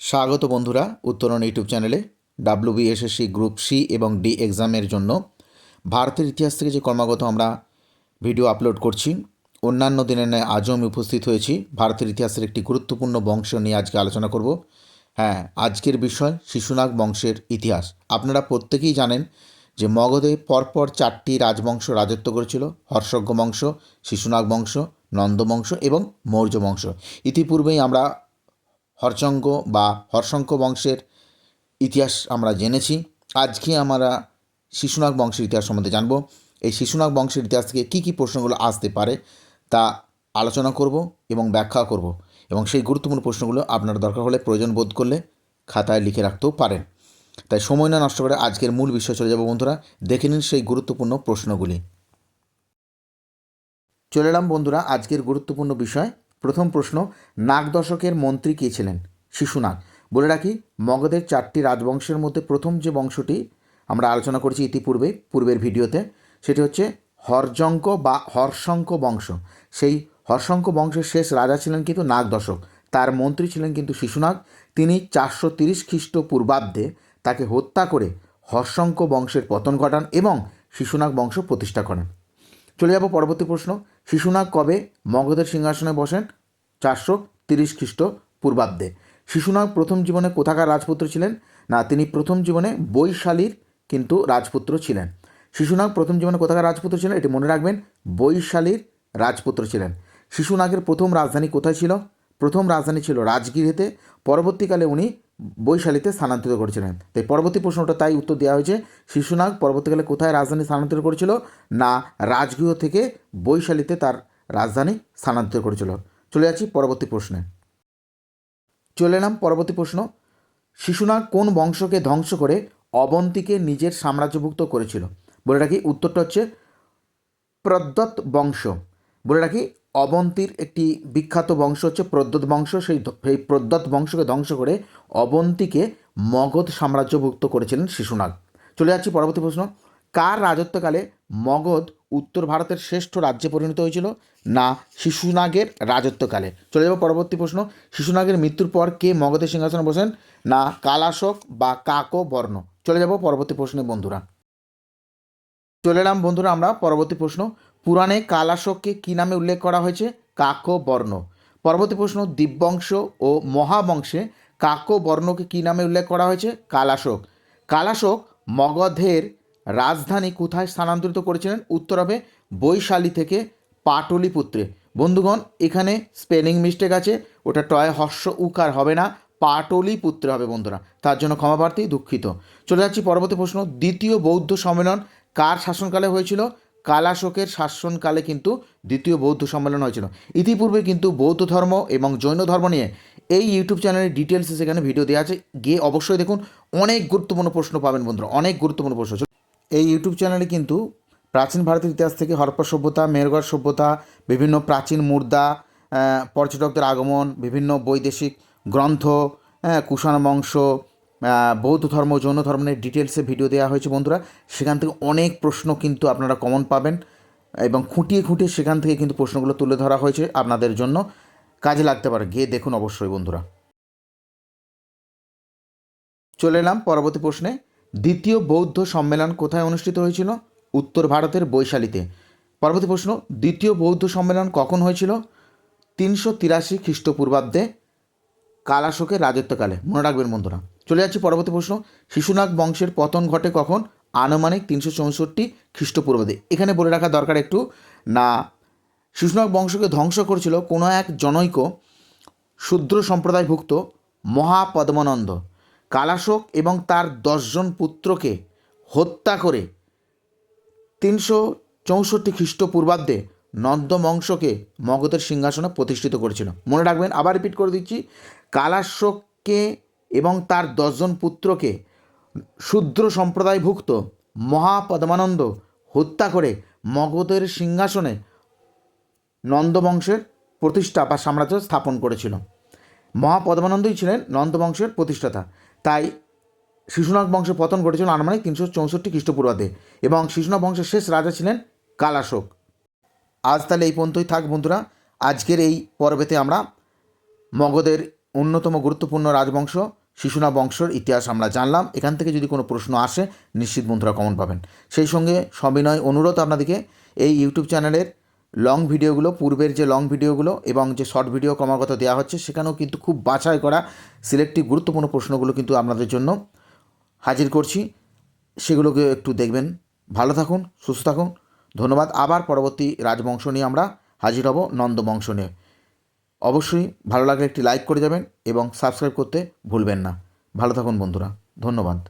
স্বাগত বন্ধুরা, উত্তরণ ইউটিউব চ্যানেলে ডাব্লিউ বিএসএসসি গ্রুপ সি এবং ডি এক্সামের জন্য ভারতের ইতিহাস থেকে যে ক্রমাগত আমরা ভিডিও আপলোড করছি, অন্যান্য দিনের ন্যায় আজও আমি উপস্থিত হয়েছি। ভারতের ইতিহাসের একটি গুরুত্বপূর্ণ বংশ নিয়ে আজকে আলোচনা করব। হ্যাঁ আজকের বিষয় শিশুনাগ বংশের ইতিহাস। আপনারা প্রত্যেকেই জানেন যে মগধে পরপর চারটি রাজবংশ রাজত্ব করেছিল। হর্ষজ্ঞ বংশ, শিশুনাগ বংশ নন্দবংশ এবং মৌর্য বংশ। ইতিপূর্বেই আমরা হর্ষঙ্ক বা হর্ষঙ্ক বংশের ইতিহাস আমরা জেনেছি। আজকে আমরা শিশুনাগ বংশের ইতিহাস সম্বন্ধে জানব। এই শিশুনাগ বংশের ইতিহাস থেকে কী কী প্রশ্নগুলো আসতে পারে তা আলোচনা করব এবং ব্যাখ্যা করব। এবং সেই গুরুত্বপূর্ণ প্রশ্নগুলো আপনার দরকার হলে প্রয়োজন বোধ করলে খাতায় লিখে রাখতেও পারেন। তাই সময় না নষ্ট করে আজকের মূল বিষয় চলে যাব বন্ধুরা। দেখে নিন সেই গুরুত্বপূর্ণ প্রশ্নগুলি। চলে এলাম বন্ধুরা, আজকের গুরুত্বপূর্ণ বিষয় প্রথম প্রশ্ন, নাগ দশকের মন্ত্রী কে ছিলেন? শিশুনাগ বলে রাখি, মগধের চারটি রাজবংশের মধ্যে প্রথম যে বংশটি আমরা আলোচনা করেছি ইতিপূর্বে, পূর্বের ভিডিওতে, সেটি হচ্ছে হরজঙ্ক বা হর্ষঙ্ক বংশ। সেই হর্ষঙ্ক বংশের শেষ রাজা ছিলেন কিন্তু নাগ দশক। তার মন্ত্রী ছিলেন কিন্তু শিশুনাগ তিনি চারশো তিরিশ খ্রিস্টপূর্বাব্দে তাকে হত্যা করে হর্ষঙ্ক বংশের পতন ঘটান এবং শিশুনাগ বংশ প্রতিষ্ঠা করেন। চলে যাব পরবর্তী প্রশ্ন। শিশুনাগ কবে মগধের সিংহাসনে বসেন? চারশো তিরিশ খ্রিস্ট পূর্বাব্দে। শিশুনাগ প্রথম জীবনে কোথাকার রাজপুত্র ছিলেন? না, তিনি প্রথম জীবনে বৈশালীর কিন্তু রাজপুত্র ছিলেন। শিশুনাগ প্রথম জীবনে কোথাকার রাজপুত্র ছিলেন? এটি মনে রাখবেন, বৈশালীর রাজপুত্র ছিলেন। শিশুনাগের প্রথম রাজধানী কোথায় ছিল? প্রথম রাজধানী ছিল রাজগৃহেতে পরবর্তীকালে উনি বৈশালীতে স্থানান্তরিত করেছিলেন। তাই পরবর্তী প্রশ্নটা তাই উত্তর দেওয়া হয়েছে, শিশুনাগ পরবর্তীকালে কোথায় রাজধানী স্থানান্তরিত করেছিল? না, রাজগৃহ থেকে বৈশালীতে তার রাজধানী স্থানান্তরিত করেছিল। চলে যাচ্ছি পরবর্তী প্রশ্নে। চলে এলাম পরবর্তী প্রশ্ন। শিশুনাগ কোন বংশকে ধ্বংস করে অবন্তীকে নিজের সাম্রাজ্যভুক্ত করেছিল? বলে রাখি, উত্তরটা হচ্ছে প্রদ্যৎ বংশ। বলে রাখি অবন্তীর একটি বিখ্যাত বংশ হচ্ছে প্রদ্যৎ বংশ। সেই সেই প্রদ্যৎ বংশকে ধ্বংস করে অবন্তীকে মগধ সাম্রাজ্যভুক্ত করেছিলেন শিশুনাগ। চলে যাচ্ছি পরবর্তী প্রশ্ন। কার রাজত্বকালে মগধ উত্তর ভারতের শ্রেষ্ঠ রাজ্যে পরিণত হয়েছিল না শিশুনাগের রাজত্বকালে? চলে যাব পরবর্তী প্রশ্ন। শিশুনাগের মৃত্যুর পর কে মগধের সিংহাসনে বসেন না কালাশক বা কাকো বর্ণ? চলে যাব পরবর্তী প্রশ্নে বন্ধুরা। চলে এলাম বন্ধুরা আমরা পরবর্তী প্রশ্ন। পুরাণে কালাশককে কী নামে উল্লেখ করা হয়েছে? কাকো বর্ণ। পরবর্তী প্রশ্ন, দিব্যংশ ও মহাবংশে কাকো বর্ণকে কী নামে উল্লেখ করা হয়েছে? কালাশোক। কালাশোক মগধের রাজধানী কোথায় স্থানান্তরিত করেছিলেন? উত্তর হবে বৈশালী থেকে পাটলিপুত্রে। বন্ধুগণ, এখানে স্পেলিং মিস্টেক আছে, ওটা টয় হর্ষ উকার হবে না, পাটলিপুত্রে হবে বন্ধুরা। তার জন্য ক্ষমাপ্রার্থী দুঃখিত। চলে যাচ্ছি পরবর্তী প্রশ্ন, দ্বিতীয় বৌদ্ধ সম্মেলন কার শাসনকালে হয়েছিল? কালাশোকের শাসনকালে কিন্তু দ্বিতীয় বৌদ্ধ সম্মেলন হয়েছিল। ইতিপূর্বে কিন্তু বৌদ্ধ ধর্ম এবং জৈন ধর্ম নিয়ে এই ইউটিউব চ্যানেলের ডিটেলসে সেখানে ভিডিও দেওয়া আছে। গিয়ে অবশ্যই দেখুন, অনেক গুরুত্বপূর্ণ প্রশ্ন পাবেন বন্ধুরা, অনেক গুরুত্বপূর্ণ প্রশ্ন। এই ইউটিউব চ্যানেলে কিন্তু প্রাচীন ভারতের ইতিহাস থেকে হরপ্পা সভ্যতা, মেরগড় সভ্যতা, বিভিন্ন প্রাচীন মুদ্রা পর্যটকদের আগমন, বিভিন্ন বৈদেশিক গ্রন্থ হ্যাঁ কুষাণ বংশ বৌদ্ধ ধর্ম, জৈন ধর্মের ডিটেলসে ভিডিও দেওয়া হয়েছে বন্ধুরা। সেখান থেকে অনেক প্রশ্ন কিন্তু আপনারা কমন পাবেন এবং খুঁটিয়ে খুঁটিয়ে সেখান থেকে কিন্তু প্রশ্নগুলো তুলে ধরা হয়েছে আপনাদের জন্য। কাজে লাগতে পারে, গিয়ে দেখুন অবশ্যই বন্ধুরা। চলে এলাম পরবর্তী প্রশ্নে। দ্বিতীয় বৌদ্ধ সম্মেলন কোথায় অনুষ্ঠিত হয়েছিল? উত্তর ভারতের বৈশালীতে। পরবর্তী প্রশ্ন, দ্বিতীয় বৌদ্ধ সম্মেলন কখন হয়েছিল? তিনশো তিরাশি খ্রিস্টপূর্বাব্দে কালাশোকের রাজত্বকালে। মনে রাখবেন বন্ধুরা। চলে যাচ্ছি পরবর্তী প্রশ্ন। শিশুনাগ বংশের পতন ঘটে কখন? আনুমানিক তিনশো চৌষট্টি খ্রিস্টপূর্বাব্দে এখানে বলে রাখা দরকার একটু। না, শিশুনাগ বংশকে ধ্বংস করেছিল কোনো এক জনৈক শূদ্র সম্প্রদায়ভুক্ত মহাপদ্মানন্দ। কালাশোক এবং তার দশজন পুত্রকে হত্যা করে তিনশো চৌষট্টি খ্রিস্টপূর্বাব্দে নন্দবংশকে মগধের সিংহাসনে প্রতিষ্ঠিত করেছিল। মনে রাখবেন, আবার রিপিট করে দিচ্ছি। কালাশোককে এবং তার দশজন পুত্রকে শূদ্র সম্প্রদায়ভুক্ত মহাপদ্মানন্দ হত্যা করে মগধের সিংহাসনে নন্দবংশের প্রতিষ্ঠা বা সাম্রাজ্য স্থাপন করেছিল। মহাপদ্মানন্দই ছিলেন নন্দবংশের প্রতিষ্ঠাতা। তাই শিশুনাগ বংশের পতন ঘটেছিল আনুমানিক তিনশো চৌষট্টি খ্রিস্টপূর্বাব্দে এবং শিশুনাগ বংশের শেষ রাজা ছিলেন কালাশোক। আজ তাহলে এই পর্যন্তই থাক বন্ধুরা। আজকের এই পর্বেতে আমরা মগধের অন্যতম গুরুত্বপূর্ণ রাজবংশ শিশুনা বংশর ইতিহাস আমরা জানলাম। এখান থেকে যদি কোনো প্রশ্ন আসে, নিশ্চিত বন্ধুরা কমন পাবেন। সেই সঙ্গে সবিনয় অনুরোধ আপনাদেরকে, এই ইউটিউব চ্যানেলের লং ভিডিওগুলো পূর্বের যে লং ভিডিওগুলো এবং যে শর্ট ভিডিও ক্রমাগত দেওয়া হচ্ছে, সেখানেও কিন্তু খুব বাছাই করা সিলেক্টিভ গুরুত্বপূর্ণ প্রশ্নগুলো কিন্তু আপনাদের জন্য হাজির করছি। সেগুলোকে একটু দেখবেন। ভালো থাকুন, সুস্থ থাকুন। ধন্যবাদ। আবার পরবর্তী রাজবংশ নিয়ে আমরা হাজির হব নন্দবংশ নিয়ে। অবশ্যই ভালো লাগলে একটি লাইক করে যাবেন এবং সাবস্ক্রাইব করতে ভুলবেন না। ভালো থাকুন বন্ধুরা। ধন্যবাদ।